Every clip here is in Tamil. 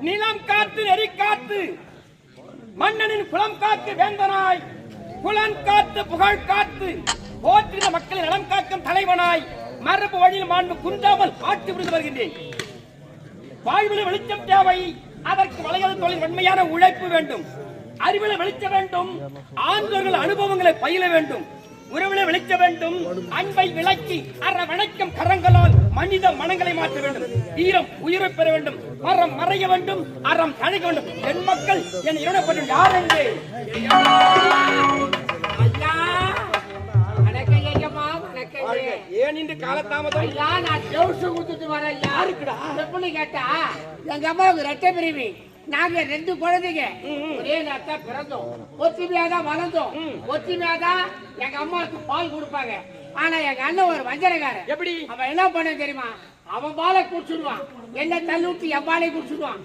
நிலம் காத்து நெறி காத்து. மன்னனின் குலம் காத்து வேந்தனாய். குலம் காத்து புகழ் காத்து. போற்றின மக்களின் நலம் காக்கும் தலைவனாய். மரபு வழியில் மாண்பு குன்றாமல் ஆட்சி புரிந்து வருகின்றேன். வாழ்வில் வெளிச்சம் தேவை. அதற்கு வளையல் தொழில் உண்மையான உழைப்பு வேண்டும். அறிவில் வெளிச்ச வேண்டும். ஆண்கள் அனுபவங்களை பயில வேண்டும். உறவில வெளிச்ச வேண்டும். அன்பை விளக்கி அற வணக்கம் கரங்களால் மனித மனங்களை மாற்ற வேண்டும். தீரம் உயிரை பெற வேண்டும். மரம் மறைய வேண்டும். அறம் தழைக்க வேண்டும். என் மக்கள் என் இரணப்படும் யார் என்று ஏன் இன்று காலதாமதம்? நான் ஜவுசு கொடுத்துட்டு வரேன். யாருக்குடா? எப்படின்னு கேட்டா எங்க அம்மாவுக்கு ரெட்டை பிரிவி. நாங்க ரெண்டு குழந்தைங்க. ஒரே நேரத்தா பிறந்தோம். ஒத்துமையா தான் வளர்ந்தோம். ஒத்துமையா தான் எங்க அம்மாவுக்கு பால் கொடுப்பாங்க. ஆனா எங்க அண்ணன் ஒரு வஞ்சனைக்காரன். எப்படி? அவன் என்ன பண்ண தெரியுமா? அவன் பாலை குடிச்சிடுவான். என்ன தள்ளி விட்டு என் பாலை குடிச்சிடுவான்.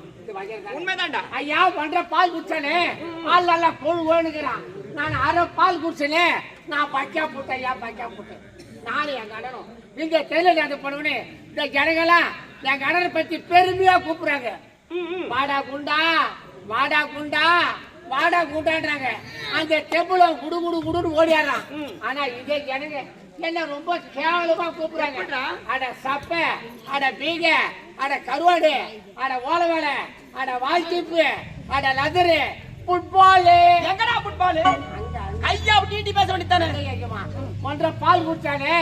உண்மைதான்டா. ஐயா பண்ற பால் குடிச்சானே. பால் நல்லா கொழு வேணுங்கிறான் நான் அரை பால் குடிச்சனே. நான் பச்சா போட்டேன் ஐயா பச்சா போட்டேன். நானும் என் கடனும் நீங்க தெரியல அந்த பண்ணுவனே இந்த ஜனங்களாம் என் கடனை பத்தி பெருமையா கூப்பிடுறாங்க. வாடா குண்டா வாடா குண்டா வாடா குண்டான்றாங்க. அந்த டெம்பிள் குடு குடு குடுன்னு ஓடியாடுறான். ஆனா இதே ஜனங்க என்ன ரொம்ப கேவலமா கூப்பிடுறாங்க. அட சப்ப அட பீக அட கருவாடு அட ஓலவேலை அட வாழ்த்திப்பு அட லதரு ஃபுட்பாலு எங்கடா ஃபுட்பால் ஐயா நீட்டி பேச வேண்டியதானே ஒன்றரை பால் குடிச்சானே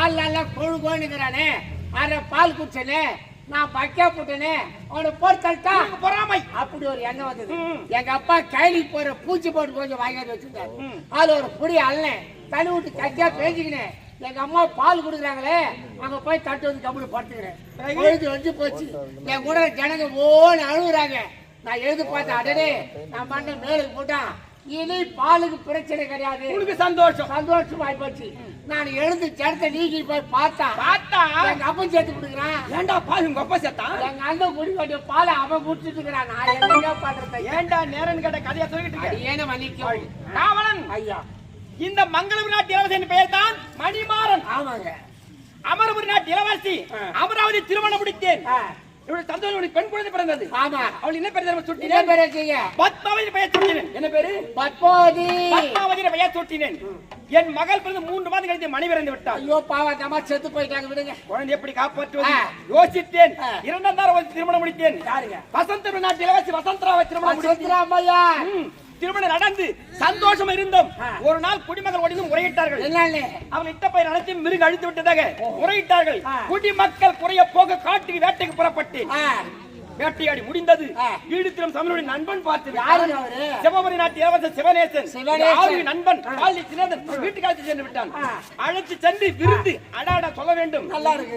ஆள் நல்லா கொழு கோணுங்கிறானே அரை பால் குடிச்சனே நான் பக்கா போட்டனே அவனை பொறுத்தல்ட்டா பொறாமை. அப்படி ஒரு எண்ணம் வந்தது. எங்க அப்பா கைலி போற பூச்சி போட்டு கொஞ்சம் வாங்கிட்டு வச்சிருந்தாரு. அதுல ஒரு புடி அள்ளேன் தண்ணி விட்டு கட்டியா பேசிக்கினேன் எங்க அம்மா பால் கொடுக்குறாங்களே அங்க போய் தட்டு வந்து கம்பெனி படுத்துக்கிறேன். பொழுது வந்து போச்சு. என் கூட ஜனங்க ஓன்னு அழுகுறாங்க. நான் எழுதி பார்த்தேன் அடடே நான் பண்ண மேலுக்கு போட்டான் இனி பாலுக்கு பிரச்சனை கிடையாது. உனக்கு சந்தோஷம். சந்தோஷமா போச்சு. நான் எழுந்து ஜனத்தை நீக்கி போய் பார்த்தா பார்த்தா எங்க அப்பன் சேர்த்து கொடுக்குறான். ஏன்டா பால் உங்க அப்பா சேர்த்தான் எங்க அண்ணன் குடி வேண்டிய பாலை அவன் குடிச்சிட்டு இருக்கிறான் நான் என்னங்க பண்றது ஏன்டா நேரன் கேட்ட கதையா சொல்லிட்டு இருக்க? அடியேன மன்னிக்கும் காவலன். ஐயா. இந்த மங்களபுரி நாட்டு இளவரசியின் பெயர் தான் மணிமாறன். ஆமாங்க. அமரபுரி நாட்டு இளவரசி. அமராவதி திருமணம் முடித்தேன். ஆ, இவளுடைய சந்தோஷம் இவளுக்கு பெண் குழந்தை பிறந்தது. ஆமா. அவள் என்ன பேர் தெரியுமா இதே சுட்டினேன் பேர் வச்சீங்க? பத்மாவதி பெயர் சுட்டினேன் என்ன பேரு? பத்மாவதி. பெயர் சுட்டினேன் என் மகள் பிறந்து மூன்று மாதம் கழித்து மணி பிறந்து விட்டாள். ஐயோ நம்ம செத்து போயிட்டாங்க விடுங்க. குழந்தை எப்படி காப்பாற்றுவது. யோசித்தேன். இரண்டாம் தாரம் திருமணம் முடித்தேன். யாருங்க? வசந்த நாட்டு இளவரசி வசந்தராவை திருமணம் முடித்தேன். திருமணம் நடந்து சந்தோஷம் இருந்தோம். ஒரு நாள் குடிமக்கள் ஒடிந்து முறையிட்டார்கள். அவங்க இட்ட பயிர் அனைத்து மிருக அழித்து விட்டதாக முறையிட்டார்கள். குடிமக்கள் குறைய போக காட்டுக்கு வேட்டைக்கு புறப்பட்டு ஆ, வேட்டையாடி முடிந்தது. ஈடுத்திரம் சமனுடைய நண்பன் பார்த்து சிவபுரி நாட்டு இளவரசர் சிவநேசன். ஆளுடைய நண்பன் காலி சின்னதன் வீட்டுக்கு அழைத்து சென்று விட்டான். அழைத்து சென்று விருந்து அடாடா சொல்ல வேண்டும்.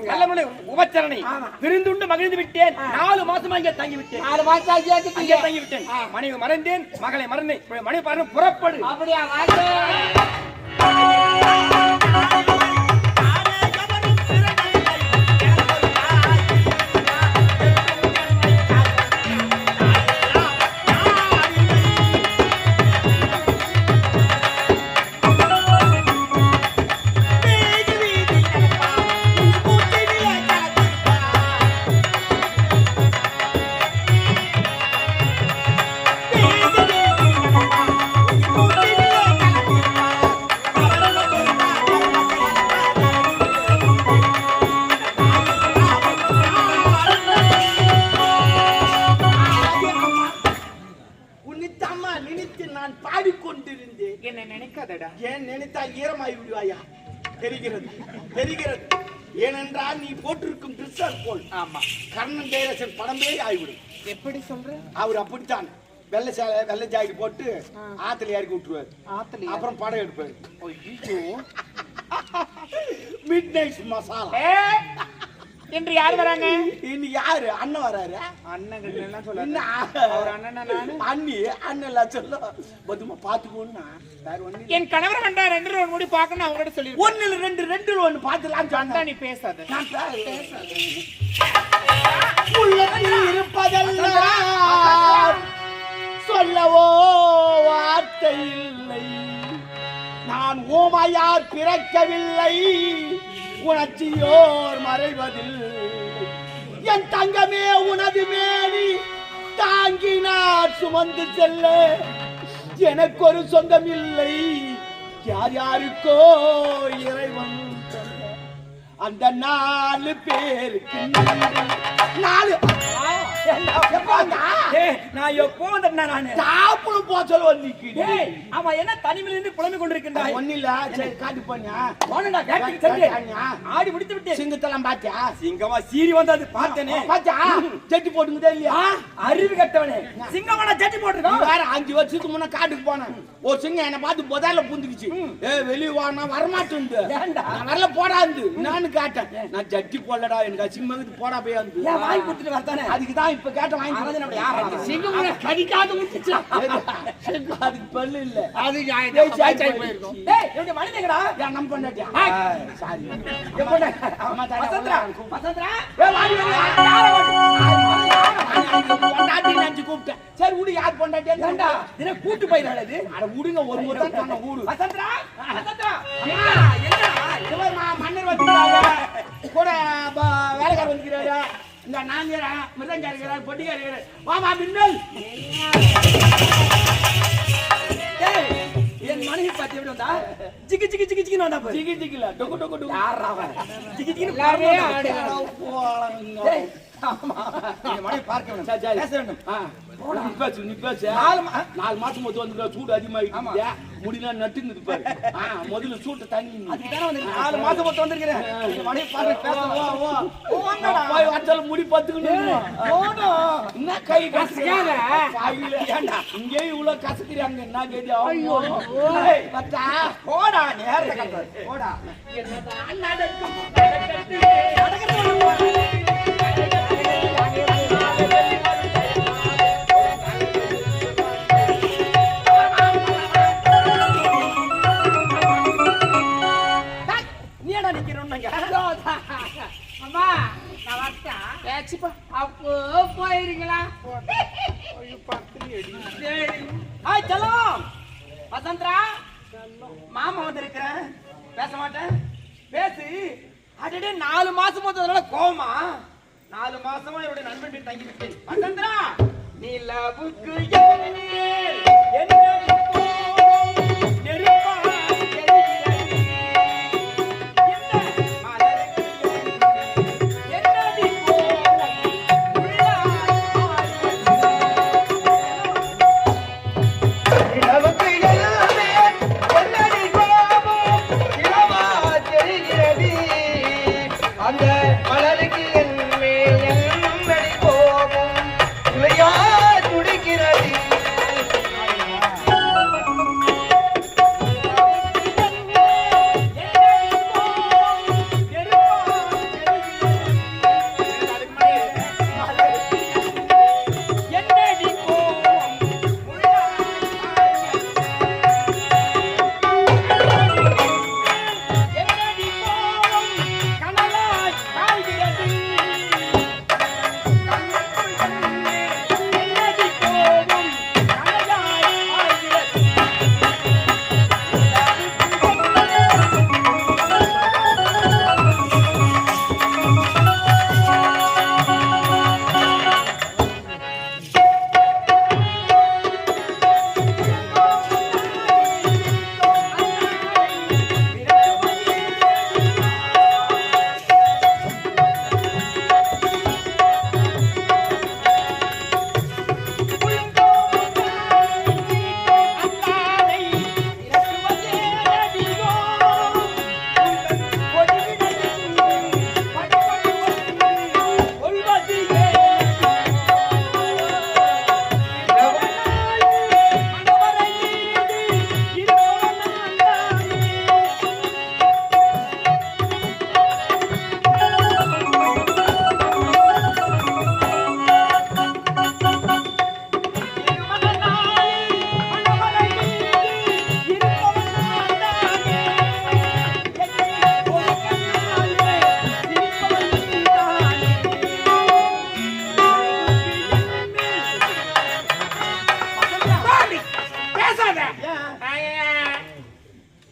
நல்லா முறை உபச்சரணை. விருந்துண்டு மகிழ்ந்து விட்டேன். நாலு மாசமா இங்கே தங்கி விட்டேன். நாலு மாசம் ஏத்துட்டீங்க. தங்கி விட்டேன். மனைவி மறந்தேன். மகளை மறந்தேன். மனைவி பாருங்க புறப்படு. அப்படியா நினைத்தால் ஈரமாய் விடுவாயா? தெரிகிறது தெரிகிறது. ஏனென்றால் நீ போட்டிருக்கும் ட்ரெஸ்ஸர் போல் ஆமா. கர்ணன் ஜெயரசன் படமே ஆகிவிடும். எப்படி சொல்ற? அவர் அப்படித்தான். வெள்ளை சேலை வெள்ளை ஜாக்கெட் போட்டு ஆத்துல இறக்கி விட்டுருவாரு ஆத்துல அப்புறம் படம் எடுப்பாரு. மிட் நைட் மசாலா இன்று யார் வராங்க? இன்னைக்கு யாரு? அண்ணன் வராரு? அண்ணன் எல்லாம் என்ன அவர் அண்ணனா நானு? அண்ணி அண்ணன் எல்லாம் சொல்ல. பத்துமா பாத்துக்கோன்னா. வேற ஒண்ணு என் கணவர் வந்தா ரெண்டு ரூபா முடி பார்க்கணும் அவங்ககிட்ட சொல்லி ஒண்ணுல ரெண்டு ரெண்டு ஒண்ணு பாத்துலாம் சொன்னா. நீ பேசாத. நான் பேசுறேன். உள்ளத்தில் இருப்பதெல்லாம் சொல்லவோ வார்த்தை இல்லை. நான் ஓமையார் பிறக்கவில்லை. உணர்ச்சியோர் மறைவதில் என் தங்கமே உனது மேனி சுமந்து செல்ல. எனக்கு ஒரு சொந்தம் இல்லை. யார் யாருக்கோ இறைவன் அந்த நாலு பேருக்கு நாலு நான் எப்போ நானு. சாப்பிடு போ சொல்ல நிக்கிறேன் அவன் என்ன தனிமையில இருந்து புலம்பிக் கொண்டிருக்கின்றாய்? ஒன்னும் இல்ல சரி காட்டு போனியா போனடா வேட்டையா? ஆடி முடித்து விட்டேன். சிங்கத்தெல்லாம் பாத்தியா? சிங்கமா சீறி வந்தது பார்த்தேனே. பாத்தியா? செட்டி போட்டுங்குதே இல்லையா அறிவு கட்டவனே. சிங்கமான ஜட்டி நீ போட்டிருக்கான் வேற அஞ்சு வருஷத்துக்கு முன்ன காட்டுக்கு போனேன் ஒரு சிங்கம் என்ன பார்த்து புதால புந்துக்குச்சு. ஏ வெளிய வா நான் வரமாட்டேன்? நான் வரல போடாந்து நானு கேட்டேன். நான் ஜட்டி போடலடா எனக்கு அசிங்கமாக்குது போடா போய் வந்து. வாங்கி கொடுத்துட்டு வரத்தானே? அதுக்கு தான் இப்ப கேட்ட வாங்கி? சிங்கம் கடிக்காது விட்டுச்சா சிங்கம் அதுக்கு பல்லு இல்ல. அது மனிதங்கடா நம்ம பண்ணாட்டியா சாரி. எப்படா? வசந்தரா, வசந்தரா, பொண்டாட்டி நினைச்சு கூப்பிட்டேன் சரி விடு யார் பொண்டாட்டியா ஏன்டா, தினம் கூட்டு போயிடாது இது? அட விடுங்க ஒரு முறை தான் சொன்ன ஊரு வசந்தரா, வசந்தரா, மா- மன்னர் வந்துக்கிறாரு கூட வேலைக்காரர் வந்துக்கிறாரு இந்த நான் மிருதங்க இருக்கிறார் பொட்டிக்கார் இருக்கிறார் வாமா மின்னல் என் மனைவி பார்த்து எப்படி வந்தா? ஜிகி, ஜிகி, ஜிகி, ஜிகின்னு வந்தா. ஜிகி ஜிகில டொக்கு டொக்கு டொக்கு அவன்? ஜிகி. ஆடுகிறான். போலங்க. நாலு மாசம் மொத்தம் வந்து சூடு அதிகமாயிட்டு முடியெல்லாம் நட்டுங்குது பாரு முதல்ல சூட்டை வந்திருக்கேன். நாலு மாசம் மட்டும் வந்திருக்கிறேன். முடி பத்துக்கணும். என்ன கை கசக்காத. இங்கே இவ்வளவு கசக்குறாங்க என்ன கேடி ஐயோ. ஏய், பத்தா. போடா நேரத்தை கட்டுறது. போடா. வரட்டா ஏச்சிப்பா அப்போ போயிருங்களா? சரி. ஹாய், செல்லம். வசந்தரா. மாமா வந்திருக்கிறேன் பேச மாட்டேன். பேசு. அடடே நாலு மாசம் வந்ததுனால கோமா நாலு மாசமா என்னுடைய நண்பன் வீட்டு தங்கி விட்டேன் வசந்தரா நிலவுக்கு எதிரில் என்ன?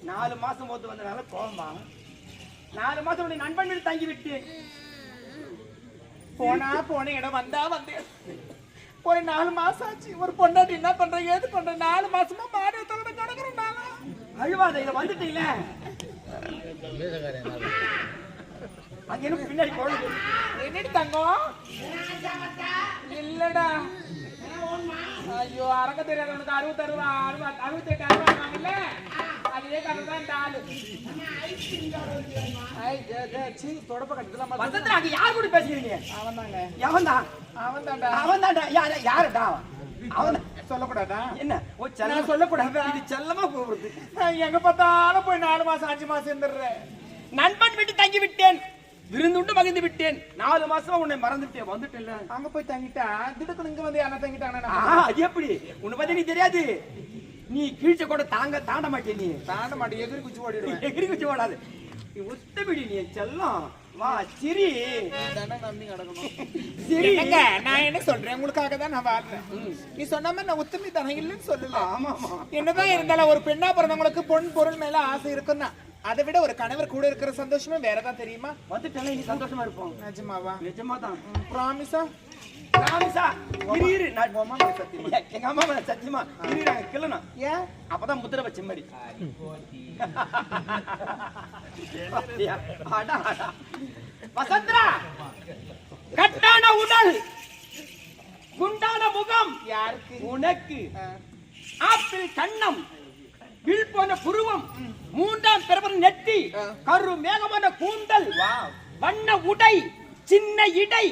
நாலு மாசம் போத்து வந்தனால கோவமா நாலு மாசம் உடைய நண்பன் வீடு தங்கி விட்டு. போனா போன இடம் வந்தா வந்து. போய் நாலு மாசம் ஆச்சு. ஒரு பொண்டாட்டி என்ன பண்ற ஏது பண்ற? நாலு மாசமா மாடு தொடர்ந்து கிடக்குறேன் நானும் அழுவாத இதை வந்துட்டீங்களே அங்க பின்னாடி என்னடி தங்கம்? இல்லடா. ஐயோ அரக்க தெரியாதவனுக்கு அறுபத்தி அறுபது அறுபது அறுபத்தெட்டு அறுபது அதே கதை தான் இந்த ஆளு சீ, தொடப்ப கட்டுதலாம் வசந்தா அங்க யார் கூட பேசுறீங்க அவன் தாங்க தான் அவன் தான்டா அவன் தான்டா யார யாருடா அவன் அவன் சொல்லக்கூடாதா என்ன ஓ நான் செல்லம் சொல்லக்கூடாதா இது செல்லமா கூப்பிடுறது நான் எங்க பார்த்தாலும் போய் நாலு மாசம் அஞ்சு மாசம் இருந்துடுறேன் நண்பன் விட்டு தங்கி விட்டேன் விருந்துண்டு மகிழ்ந்து விட்டேன். நாலு மாசமா உன்னை மறந்துட்டேன் வந்துட்டேன்ல. அங்க போய் தங்கிட்டா? திடுக்கு இங்க வந்து யாரா தங்கிட்டானா அது எப்படி? உன்னை பத்தி நீ தெரியாது. நீ கீழ்ச்ச கூட தாங்க தாண்ட மாட்டே நீ. தாண்ட மாட்டேன் எதிரி குச்சி ஓடிடுவேன். எகிரி குச்சி ஓடாது. நீ உத்தமிடி நீ செல்லம். வா சிரி. தானே நம்பி கிடக்கணும். சிரி. நான் என்ன சொல்றேன்? உங்களுக்காக தான் நான் வாழ்றேன். நீ சொன்ன மாதிரி நான் உத்தமி தானே இல்லைன்னு சொல்லல. என்னதான் இருந்தாலும் ஒரு பெண்ணா பிறந்தவங்களுக்கு பொன் பொருள் மேல ஆசை இருக்குன்னா அதை விட ஒரு கணவர் கூட இருக்கிற சந்தோஷமே வேறதான் தெரியுமா? வந்துட்டேன் நீ சந்தோஷமா இருப்போம். நிஜமாவா? நிஜமா தான் ப்ராமிஸா ராமிசா இரு இரு நான் உங்க அம்மா மேல சத்தியமா? எங்க அம்மா மேல சத்தியமா? இரு நாங்க கிள்ளணும் ஏன்? அப்பதான் முத்திர வச்ச மாதிரி. அப்படியா? அடா, அடா. வசந்தரா! கட்டான உடல்! குண்டான முகம்! யாருக்கு? உனக்கு. ஆப்பிள் கண்ணம்! வில் போன புருவம் மூன்றாம் பிறவர் நெத்தி. கரு மேகமான கூந்தல் வண்ண உடை சின்ன இடை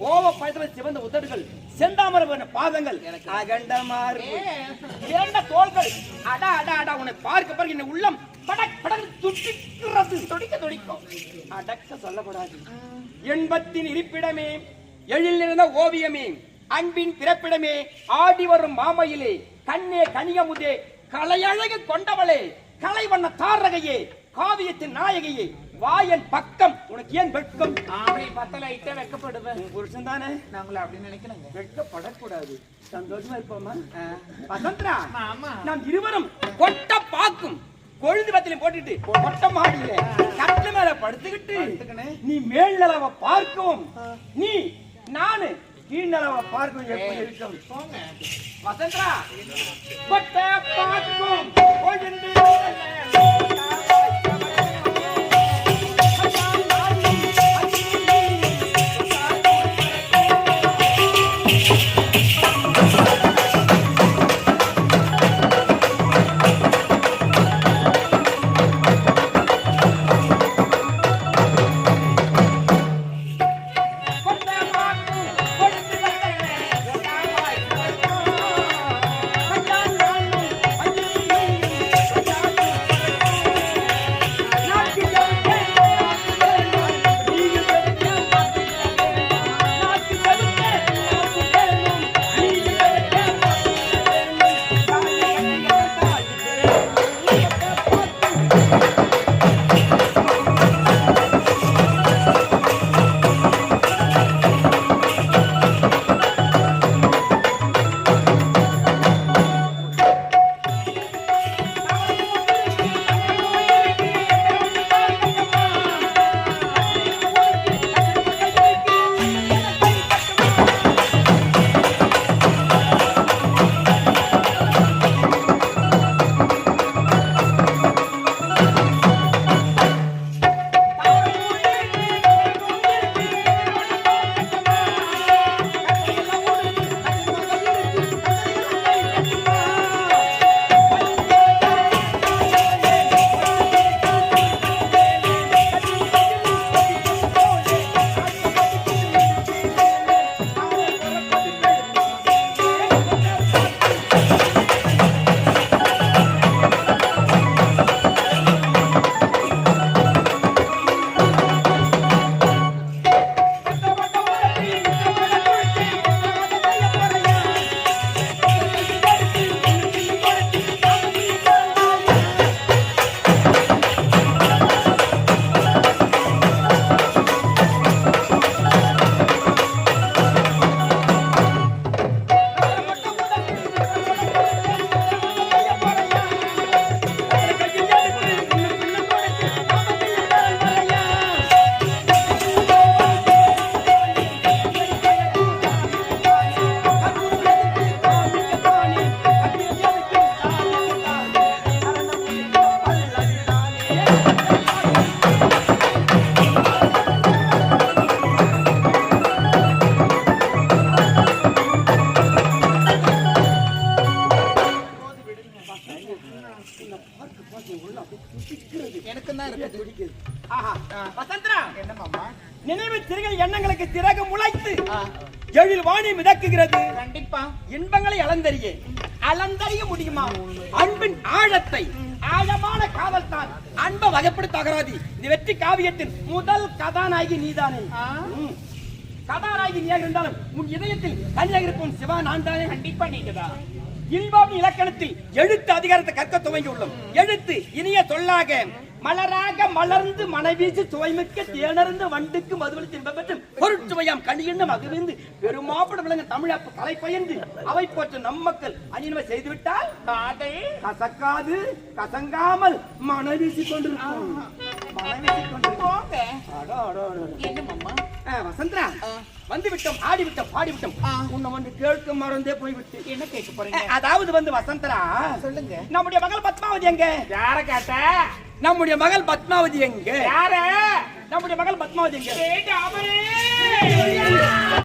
கோவ சிவந்த உதடுகள் செந்தாமரவன பாதங்கள் அகண்ட மார்பு. இரண்ட தோள்கள். அடா அடா அடா உன்னை பார்க்க பார்க்க என்ன உள்ளம் படக் படக் துடிக்கிறது. துடிக்க துடிக்கும் அடக்க சொல்லக்கூடாது. எண்பத்தின் இருப்பிடமே எழில் நிறைந்த ஓவியமே அன்பின் பிறப்பிடமே ஆடி வரும் மாமையிலே கண்ணே கனியமுதே கலையழகு கொண்டவளே கலைவண்ண தாரகையே காவியத்தின் நாயகியே வாயன் பக்கம் உனக்கு ஏன் வெட்கம்? ஆம்பளை பத்தல இட்டே வைக்கப்படுவேன் உன் புருஷன் தானே? நாங்கள அப்படின்னு நினைக்கலங்க. வெட்கப்படக்கூடாது சந்தோஷமா இருப்போமா? வசந்தரா ஆமா. நாம் இருவரும் கொட்ட பாக்கும் கொழுந்து பத்தில போட்டுட்டு கொட்ட மாடியில கட்டில மேல படுத்துக்கிட்டு. நீ மேல் நிலவ பார்க்கவும் நீ நானு கீழ் நிலவ பார்க்கவும் எப்படி இருக்கும் வசந்தரா. கொட்ட பாக்கும் எண்ணங்களுக்கு திறகு முளைத்து எழில் வாணி மிதக்குகிறது. கண்டிப்பா. இன்பங்களை அளந்தறிய. அளந்தறிய முடியுமா? அன்பின் ஆழத்தை ஆழமான காதல் தான் அன்பை வகைப்படுத்த அகராதி இந்த வெற்றி காவியத்தின் முதல் கதாநாயகி நீதானே. கதாநாயகி நீயாக இருந்தாலும் உன் இதயத்தில் தனியாக இருக்கும் சிவா நான் தானே. கண்டிப்பா நீங்கதான் இல்வாவின் இலக்கணத்தில் எழுத்து அதிகாரத்தை கற்க துவங்கி உள்ளோம் எழுத்து இனிய சொல்லாக மலராக மலர்ந்து மனைவீசி சுவைமிக்க தேனர்ந்து வண்டுக்கு மதுவலி தின்பம் பெற்று பொருட்சுவையாம் கணியன்னு மகிழ்ந்து பெருமாப்பட விளங்க தமிழப்பு கலை பயந்து அவை போற்ற நம் மக்கள் அணிநமை செய்துவிட்டால் காதை. கசக்காது கசங்காமல் மனைவீசி ஆ, வசந்தரா வந்து விட்டோம் ஆடி விட்டோம் பாடி விட்டோம் உன்னை வந்து கேட்க மறந்தே போய்விட்டு. என்ன கேட்க போறீங்க? அதாவது வந்து வசந்தரா சொல்லுங்க. நம்முடைய மகள் பத்மாவதி எங்க? யார கேட்ட? நம்முடைய மகள் பத்மாவதி எங்க? யார? நம்முடைய மகள் பத்மாவதி எங்க?